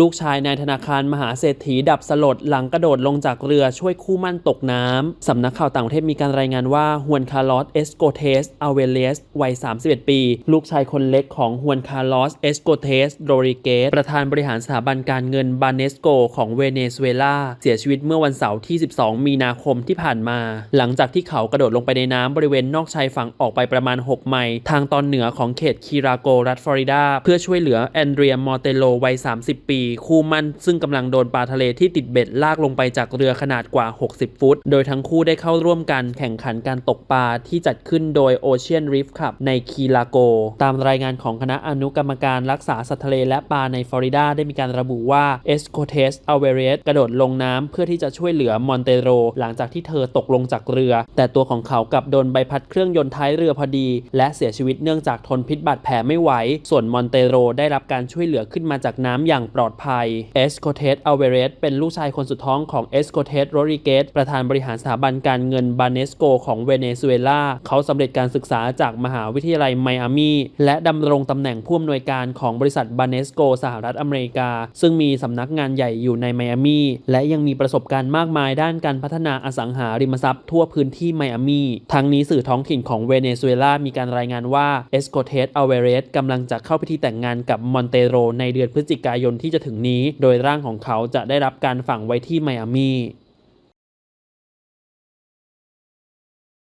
ลูกชายนายธนาคารมหาเศรษฐีดับสลดหลังกระโดดลงจากเรือช่วยคู่มั่นตกน้ำ สำนักข่าวต่างประเทศมีการรายงานว่าฮวนคาร์ลอสเอสโกเทสอเวเลสวัย 31 ปี ลูกชายคนเล็กของฮวนคาร์ลอสเอสโกเทสโรริเกสประธานบริหารสถาบันการเงินบานเนสโกของเวเนซุเอลาเสียชีวิตเมื่อวันเสาร์ที่ 12 มีนาคมที่ผ่านมา หลังจากที่เขากระโดดลงไปในน้ำบริเวณนอกชายฝั่งออกไปประมาณ 6 ไมล์ทางตอนเหนือของเขตคีราโกรัฐฟลอริดาเพื่อช่วยเหลือแอนเดรียมอเตโลวัย 30 ปีคู่มั่นซึ่งกำลังโดนปลาทะเลที่ติดเบ็ดลากลงไปจากเรือขนาดกว่า 60 ฟุต โดยทั้งคู่ได้เข้าร่วมกันแข่งขันการตกปลาที่จัดขึ้นโดย Ocean Reef Club ในคีราโก ตามรายงานของคณะอนุกรรมการรักษาสัตว์ทะเลและปลาในฟลอริดาได้มีการระบุว่าเอสโคเทสอเวเรสกระโดดลงน้ำเพื่อที่จะช่วยเหลือมอนเตโร หลังจากที่เธอตกลงจากเรือ แต่ตัวของเขากลับโดนใบพัดเครื่องยนต์ท้ายเรือพอดี และเสียชีวิตเนื่องจากทนพิษบาดแผลไม่ไหว ส่วนมอนเตโรได้รับการช่วยเหลือขึ้นมาจากน้ำอย่างปลอดภัยเอสโคเทสอเวเรสเป็นลูกชายคนสุดท้องของเอสโคเทสโรริเกสประธานบริหารสถาบันการเงินบาเนสโกของเวเนซุเอลาเขาสำเร็จการศึกษาจากมหาวิทยาลัยไมอามีและดำรงตำแหน่งผู้อำนวยการของบริษัทบาเนสโกสหรัฐอเมริกา ซึ่งมีสำนักงานใหญ่อยู่ในไมอามีและยังมีประสบการณ์มากมายด้านการพัฒนาอสังหาริมทรัพย์ทั่วพื้นที่ไมอามีทั้งนี้สื่อท้องถิ่นของเวเนซุเอลามีการรายงานว่าเอสโคเทสอเวเรสกำลังจะเข้าพิธีแต่งงานกับมอนเตโรในเดือนพฤศจิกายนที่จะถึงนี้ โดยร่างของเขาจะได้รับการฝังไว้ที่ไมอามี